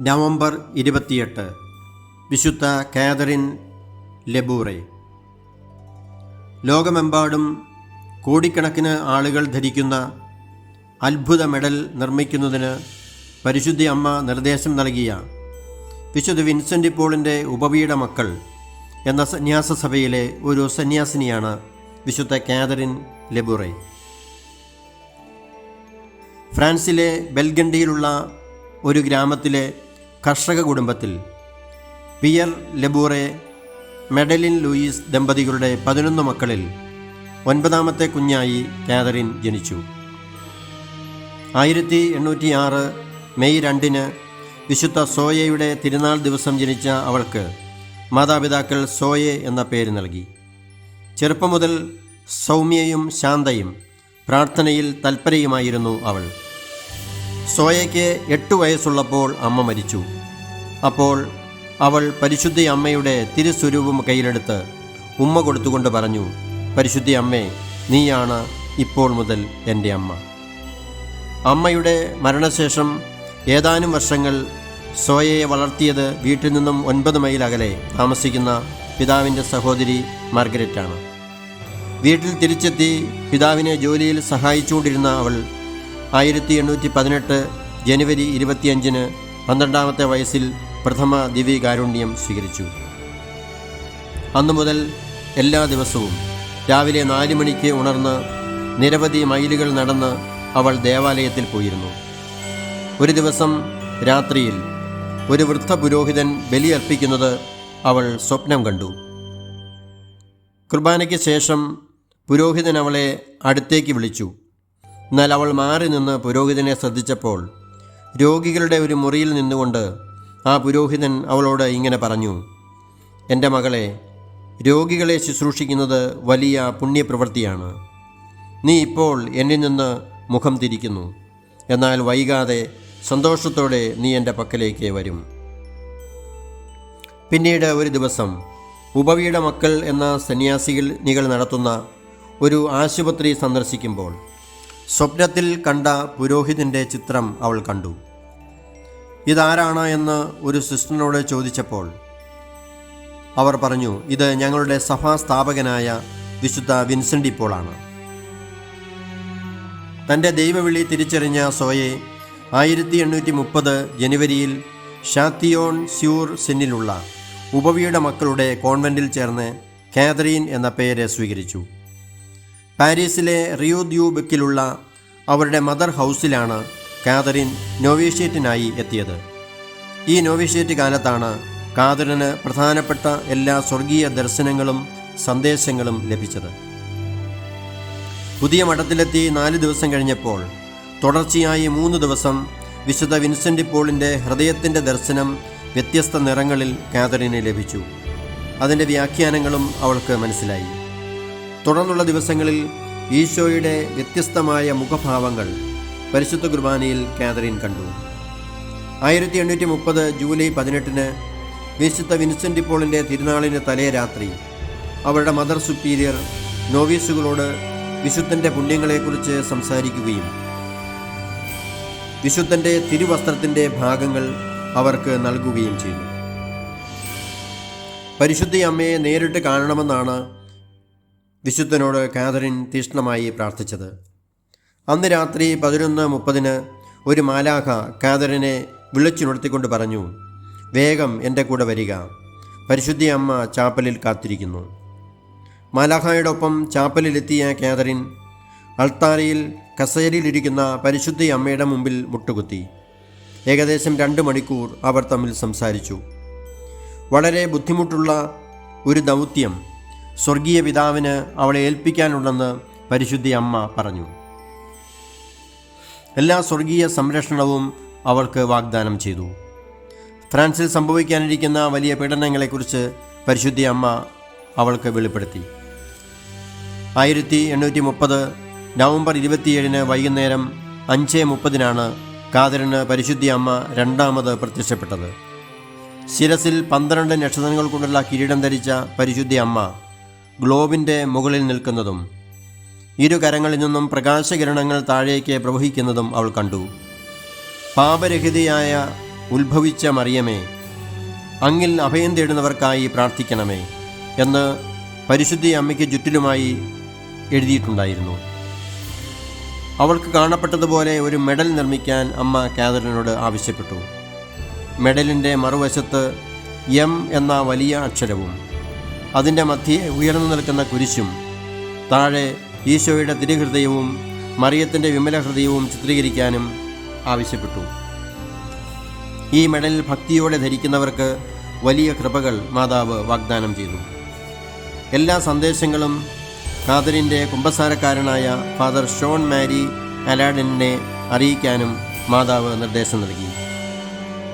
November ഇരുപത്തിയെട്ട്. വിശുദ്ധ Catherine ലെബൂറെ. ലോകമെമ്പാടും കോടിക്കണക്കിന് ആളുകൾ ധരിക്കുന്ന അത്ഭുത മെഡൽ നിർമ്മിക്കുന്നതിന് പരിശുദ്ധി അമ്മ നിർദ്ദേശം നൽകിയ വിശുദ്ധ വിൻസെന്റ് പോളിന്റെ ഉപവീട മക്കൾ എന്ന സന്യാസ സഭയിലെ ഒരു സന്യാസിനിയാണ് വിശുദ്ധ കാതറിൻ ലെബുറെ. ഫ്രാൻസിലെ ബെൽഗണ്ടിയിലുള്ള ഒരു ഗ്രാമത്തിലെ കർഷക കുടുംബത്തിൽ പിയർ ലെബൂറെ മെഡലിൻ ലൂയിസ് ദമ്പതികളുടെ പതിനൊന്ന് മക്കളിൽ ഒൻപതാമത്തെ കുഞ്ഞായി കാതറിൻ ജനിച്ചു. ആയിരത്തി എണ്ണൂറ്റി ആറ് മെയ് രണ്ടിന് വിശുദ്ധ സോയയുടെ തിരുനാൾ ദിവസം ജനിച്ച അവൾക്ക് മാതാപിതാക്കൾ സോയെ എന്ന പേര് നൽകി. ചെറുപ്പം മുതൽ സൗമ്യയും ശാന്തയും പ്രാർത്ഥനയിൽ തൽപരയുമായിരുന്നു അവൾ. സോയയ്ക്ക് എട്ട് വയസ്സുള്ളപ്പോൾ അമ്മ മരിച്ചു. അപ്പോൾ അവൾ പരിശുദ്ധി അമ്മയുടെ തിരുസ്വരൂപം കയ്യിലെടുത്ത് ഉമ്മ കൊടുത്തുകൊണ്ട് പറഞ്ഞു പരിശുദ്ധി അമ്മേ നീയാണ് ഇപ്പോൾ മുതൽ എന്റെ അമ്മ. അമ്മയുടെ മരണശേഷം ഏതാനും വർഷങ്ങൾ സോയയെ വളർത്തിയത് വീട്ടിൽ നിന്നും ഒൻപത് മൈൽ അകലെ താമസിക്കുന്ന പിതാവിന്റെ സഹോദരി മാർഗരറ്റാണ്. വീട്ടിൽ തിരിച്ചെത്തി പിതാവിനെ ജോലിയിൽ സഹായിച്ചുകൊണ്ടിരുന്ന അവൾ ആയിരത്തി എണ്ണൂറ്റി പതിനെട്ട് ജനുവരി ഇരുപത്തിയഞ്ചിന് പന്ത്രണ്ടാമത്തെ വയസ്സിൽ പ്രഥമ ദിവ്യകാരുണ്യം സ്വീകരിച്ചു. അന്നു മുതൽ എല്ലാ ദിവസവും രാവിലെ നാല് മണിക്ക് ഉണർന്ന് നിരവധി മൈലുകൾ നടന്ന് അവൾ ദേവാലയത്തിൽ പോയിരുന്നു. ഒരു ദിവസം രാത്രിയിൽ ഒരു വൃദ്ധ പുരോഹിതൻ ബലിയർപ്പിക്കുന്നത് അവൾ സ്വപ്നം കണ്ടു. കുർബാനയ്ക്ക് ശേഷം പുരോഹിതൻ അവളെ അടുത്തേക്ക് വിളിച്ചു. എന്നാൽ അവൾ മാറി നിന്ന് പുരോഹിതനെ ശ്രദ്ധിച്ചപ്പോൾ രോഗികളുടെ ഒരു മുറിയിൽ നിന്നുകൊണ്ട് ആ പുരോഹിതൻ അവളോട് ഇങ്ങനെ പറഞ്ഞു എന്റെ മകളെ രോഗികളെ ശുശ്രൂഷിക്കുന്നത് വലിയ പുണ്യപ്രവൃത്തിയാണ്. നീ ഇപ്പോൾ എന്നിൽ നിന്ന് മുഖം തിരിക്കുന്നു. എന്നാൽ വൈകാതെ സന്തോഷത്തോടെ നീ എന്റെ പക്കലേക്ക് വരും. പിന്നീട് ഒരു ദിവസം ഉപവിയുടെ മക്കൾ എന്ന സന്യാസികൾ നികൾ നടത്തുന്ന ഒരു ആശുപത്രി സന്ദർശിക്കുമ്പോൾ സ്വപ്നത്തിൽ കണ്ട പുരോഹിതന്റെ ചിത്രം അവൾ കണ്ടു. ഇതാരാണ് എന്ന് ഒരു സിസ്റ്ററിനോട് ചോദിച്ചപ്പോൾ അവർ പറഞ്ഞു ഇത് ഞങ്ങളുടെ സഭാ സ്ഥാപകനായ വിശുദ്ധ വിൻസെന്റ് ഇപ്പോളാണ് തന്റെ ദൈവവിളി തിരിച്ചറിഞ്ഞ സോയെ ആയിരത്തി എണ്ണൂറ്റി മുപ്പത് ജനുവരിയിൽ ഷാത്തിയോൺ സ്യൂർ സെന്നിലുള്ള ഉപവിയുടെ മക്കളുടെ കോൺവെന്റിൽ ചേർന്ന് കാതറീൻ എന്ന പേര് സ്വീകരിച്ചു. പാരീസിലെ റിയോ ദ്യൂബക്കിലുള്ള അവരുടെ മദർ ഹൗസിലാണ് കാതറിൻ നോവേഷ്യേറ്റിനായി എത്തിയത്. ഈ നോവേഷ്യേറ്റ് കാലത്താണ് കാതറിന് പ്രധാനപ്പെട്ട എല്ലാ സ്വർഗീയ ദർശനങ്ങളും സന്ദേശങ്ങളും ലഭിച്ചത്. പുതിയ മഠത്തിലെത്തി നാല് ദിവസം കഴിഞ്ഞപ്പോൾ തുടർച്ചയായി മൂന്ന് ദിവസം വിശുദ്ധ വിൻസെന്റ് പോളിന്റെ ഹൃദയത്തിന്റെ ദർശനം വ്യത്യസ്ത നിറങ്ങളിൽ കാതറിന് ലഭിച്ചു. അതിന്റെ വ്യാഖ്യാനങ്ങളും അവൾക്ക് മനസ്സിലായി. തുടർന്നുള്ള ദിവസങ്ങളിൽ ഈശോയുടെ വ്യത്യസ്തമായ മുഖഭാവങ്ങൾ പരിശുദ്ധ കുർബാനയിൽ കാതറിൻ കണ്ടു. ആയിരത്തി എണ്ണൂറ്റി മുപ്പത് ജൂലൈ പതിനെട്ടിന് വിശുദ്ധ വിൻസെന്റ് പോളിന്റെ തിരുനാളിന്റെ തലേ രാത്രി അവരുടെ മദർ സുപ്പീരിയർ നോവീസുകളോട് വിശുദ്ധന്റെ പുണ്യങ്ങളെക്കുറിച്ച് സംസാരിക്കുകയും വിശുദ്ധന്റെ തിരുവസ്ത്രത്തിന്റെ ഭാഗങ്ങൾ അവർക്ക് നൽകുകയും ചെയ്തു. പരിശുദ്ധി അമ്മയെ നേരിട്ട് കാണണമെന്നാണ് വിശുദ്ധനോട് കാതറിൻ തീഷ്ണമായി പ്രാർത്ഥിച്ചത്. അന്ന് രാത്രി പതിനൊന്ന് മുപ്പതിന് ഒരു മാലാഖ കാതറിനെ വിളിച്ചുണർത്തിക്കൊണ്ട് പറഞ്ഞു വേഗം എന്റെ കൂടെ വരിക. പരിശുദ്ധി അമ്മ ചാപ്പലിൽ കാത്തിരിക്കുന്നു. മാലാഖായോടൊപ്പം ചാപ്പലിലെത്തിയ കാതറിൻ അൾത്താരയിൽ കസേരയിലിരിക്കുന്ന പരിശുദ്ധി അമ്മയുടെ മുമ്പിൽ മുട്ടുകുത്തി. ഏകദേശം രണ്ട് മണിക്കൂർ അവർ തമ്മിൽ സംസാരിച്ചു. വളരെ ബുദ്ധിമുട്ടുള്ള ഒരു ദൗത്യം സ്വർഗീയ പിതാവിന് അവളെ ഏൽപ്പിക്കാനുണ്ടെന്ന് പരിശുദ്ധി അമ്മ പറഞ്ഞു. എല്ലാ സ്വർഗീയ സംരക്ഷണവും അവൾക്ക് വാഗ്ദാനം ചെയ്തു. ഫ്രാൻസിൽ സംഭവിക്കാനിരിക്കുന്ന വലിയ പീഡനങ്ങളെക്കുറിച്ച് പരിശുദ്ധി അമ്മ അവൾക്ക് വെളിപ്പെടുത്തി. ആയിരത്തി എണ്ണൂറ്റി മുപ്പത് നവംബർ ഇരുപത്തിയേഴിന് വൈകുന്നേരം അഞ്ച് മുപ്പതിനാണ് കാതറിന് പരിശുദ്ധി അമ്മ രണ്ടാമത് പ്രത്യക്ഷപ്പെട്ടത്. ശിരസിൽ പന്ത്രണ്ട് നക്ഷത്രങ്ങൾ കൊണ്ടുള്ള കിരീടം ധരിച്ച പരിശുദ്ധി അമ്മ ഗ്ലോബിന്റെ മുകളിൽ നിൽക്കുന്നതും ഇരു കരങ്ങളിൽ നിന്നും പ്രകാശകിരണങ്ങൾ താഴേക്ക് പ്രവഹിക്കുന്നതും അവൾ കണ്ടു. പാപരഹിതയായ ഉത്ഭവിച്ച മറിയമേ അങ്ങിൽ അഭയം തേടുന്നവർക്കായി പ്രാർത്ഥിക്കണമേ എന്ന് പരിശുദ്ധി അമ്മയ്ക്ക് ചുറ്റിലുമായി എഴുതിയിട്ടുണ്ടായിരുന്നു. അവൾക്ക് കാണപ്പെട്ടതുപോലെ ഒരു മെഡൽ നിർമ്മിക്കാൻ അമ്മ കാതറിനോട് ആവശ്യപ്പെട്ടു. മെഡലിന്റെ മറുവശത്ത് എം എന്ന വലിയ അക്ഷരവും അതിന്റെ മധ്യേ ഉയർന്നു നിൽക്കുന്ന കുരിശും താഴെ ഈശോയുടെ തിരുഹൃദയവും മറിയത്തിന്റെ വിമല ഹൃദയവും ചിത്രീകരിക്കാനും ആവശ്യപ്പെട്ടു. ഈ മെഡൽ ഭക്തിയോടെ ധരിക്കുന്നവർക്ക് വലിയ കൃപകൾ മാതാവ് വാഗ്ദാനം ചെയ്തു. എല്ലാ സന്ദേശങ്ങളും ഖാദറിന്റെ കുമ്പസാരക്കാരനായ ഫാദർ ഷോൺ മാരി അലാഡിനെ അറിയിക്കാനും മാതാവ് നിർദ്ദേശം നൽകി.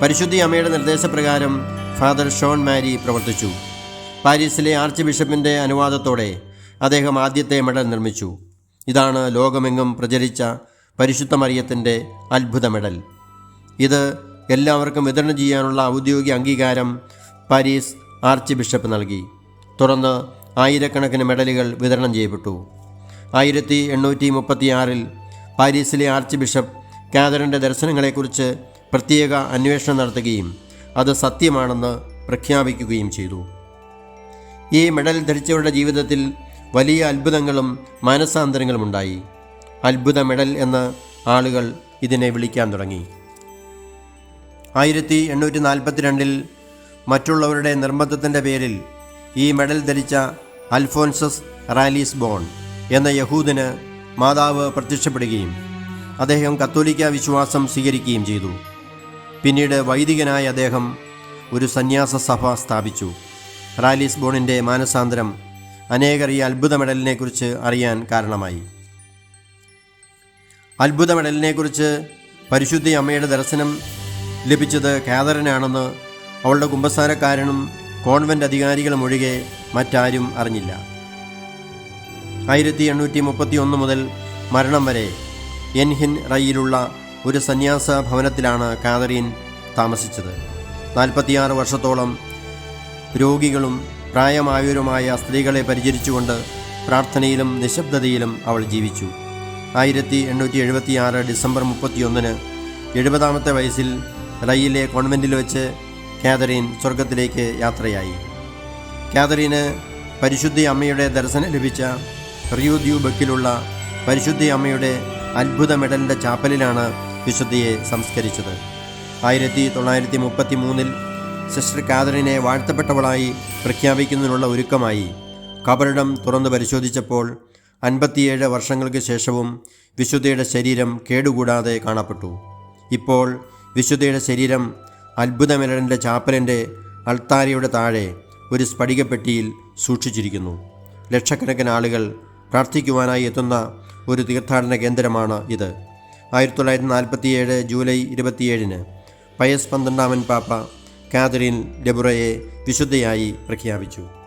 പരിശുദ്ധി അമ്മയുടെ നിർദ്ദേശപ്രകാരം ഫാദർ ഷോൺ മാരി പ്രവർത്തിച്ചു. പാരീസിലെ ആർച്ച് ബിഷപ്പിന്റെ അനുവാദത്തോടെ അദ്ദേഹം ആദ്യത്തെ മെഡൽ നിർമ്മിച്ചു. ഇതാണ് ലോകമെങ്ങും പ്രചരിച്ച പരിശുദ്ധ മറിയത്തിന്റെ അത്ഭുത മെഡൽ. ഇത് എല്ലാവർക്കും വിതരണം ചെയ്യാനുള്ള ഔദ്യോഗിക അംഗീകാരം പാരീസ് ആർച്ച് ബിഷപ്പ് നൽകി. തുടർന്ന് ആയിരക്കണക്കിന് മെഡലുകൾ വിതരണം ചെയ്യപ്പെട്ടു. ആയിരത്തി എണ്ണൂറ്റി മുപ്പത്തിയാറിൽ പാരീസിലെ ആർച്ച് ബിഷപ്പ് കാതറിന്റെ ദർശനങ്ങളെക്കുറിച്ച് പ്രത്യേക അന്വേഷണം നടത്തുകയും അത് സത്യമാണെന്ന് പ്രഖ്യാപിക്കുകയും ചെയ്തു. ഈ മെഡൽ ധരിച്ചവരുടെ ജീവിതത്തിൽ വലിയ അത്ഭുതങ്ങളും മാനസാന്തരങ്ങളും ഉണ്ടായി. അത്ഭുത മെഡൽ എന്ന് ആളുകൾ ഇതിനെ വിളിക്കാൻ തുടങ്ങി. ആയിരത്തി എണ്ണൂറ്റി നാൽപ്പത്തിരണ്ടിൽ മറ്റുള്ളവരുടെ നിർബന്ധത്തിന്റെ പേരിൽ ഈ മെഡൽ ധരിച്ച അൽഫോൻസസ് റാലീസ് ബോൺ എന്ന യഹൂദിന് മാതാവ് പ്രത്യക്ഷപ്പെടുകയും അദ്ദേഹം കത്തോലിക്ക വിശ്വാസം സ്വീകരിക്കുകയും ചെയ്തു. പിന്നീട് വൈദികനായ അദ്ദേഹം ഒരു സന്യാസ സഭ സ്ഥാപിച്ചു. റാലീസ് ബോണിന്റെ മാനസാന്തരം അനേകർ ഈ അത്ഭുത മെഡലിനെക്കുറിച്ച് അറിയാൻ കാരണമായി. അത്ഭുത മെഡലിനെക്കുറിച്ച് പരിശുദ്ധി അമ്മയുടെ ദർശനം ലഭിച്ചത് കാതറിനാണെന്ന് അവളുടെ കുമ്പസാരക്കാരനും കോൺവെന്റ് അധികാരികളും ഒഴികെ മറ്റാരും അറിഞ്ഞില്ല. ആയിരത്തി എണ്ണൂറ്റി മുപ്പത്തി ഒന്ന് മുതൽ മരണം വരെ എൻഹിൻ റയിലുള്ള ഒരു സന്യാസ ഭവനത്തിലാണ് കാതറീൻ താമസിച്ചത്. നാൽപ്പത്തിയാറ് വർഷത്തോളം രോഗികളും പ്രായമായവരുമായ സ്ത്രീകളെ പരിചരിച്ചുകൊണ്ട് പ്രാർത്ഥനയിലും നിശബ്ദതയിലും അവൾ ജീവിച്ചു. ആയിരത്തി എണ്ണൂറ്റി എഴുപത്തി ആറ് ഡിസംബർ മുപ്പത്തിയൊന്നിന് എഴുപതാമത്തെ വയസ്സിൽ റയിലെ കോൺവെന്റിൽ വെച്ച് കാതറീൻ സ്വർഗത്തിലേക്ക് യാത്രയായി. കാതറീന് പരിശുദ്ധി അമ്മയുടെ ദർശനം ലഭിച്ച റിയൂ ദ്യൂബക്കിലുള്ള പരിശുദ്ധി അമ്മയുടെ അത്ഭുത മെഡലിന്റെ ചാപ്പലിലാണ് വിശുദ്ധിയെ സംസ്കരിച്ചത്. ആയിരത്തി തൊള്ളായിരത്തി മുപ്പത്തി മൂന്നിൽ സിസ്റ്റർ കാതറിനെ വാഴ്ത്തപ്പെട്ടവളായി പ്രഖ്യാപിക്കുന്നതിനുള്ള ഒരുക്കമായി. കബറിടം തുറന്നു പരിശോധിച്ചപ്പോൾ അൻപത്തിയേഴ് വർഷങ്ങൾക്ക് ശേഷവും വിശുദ്ധയുടെ ശരീരം കേടുകൂടാതെ കാണപ്പെട്ടു. ഇപ്പോൾ വിശുദ്ധയുടെ ശരീരം അത്ഭുതമിരടന്റെ ചാപ്പലിന്റെ അൾത്താരയുടെ താഴെ ഒരു സ്ഫടികപ്പെട്ടിയിൽ സൂക്ഷിച്ചിരിക്കുന്നു. ലക്ഷക്കണക്കിന് ആളുകൾ പ്രാർത്ഥിക്കുവാനായി എത്തുന്ന ഒരു തീർത്ഥാടന കേന്ദ്രമാണ് ഇത്. ആയിരത്തി തൊള്ളായിരത്തി നാൽപ്പത്തിയേഴ് ജൂലൈ ഇരുപത്തിയേഴിന് പയസ് പന്ത്രണ്ടാമൻ പാപ്പ കാതറിൻ ഡെബുറയെ വിശുദ്ധയായി പ്രഖ്യാപിച്ചു.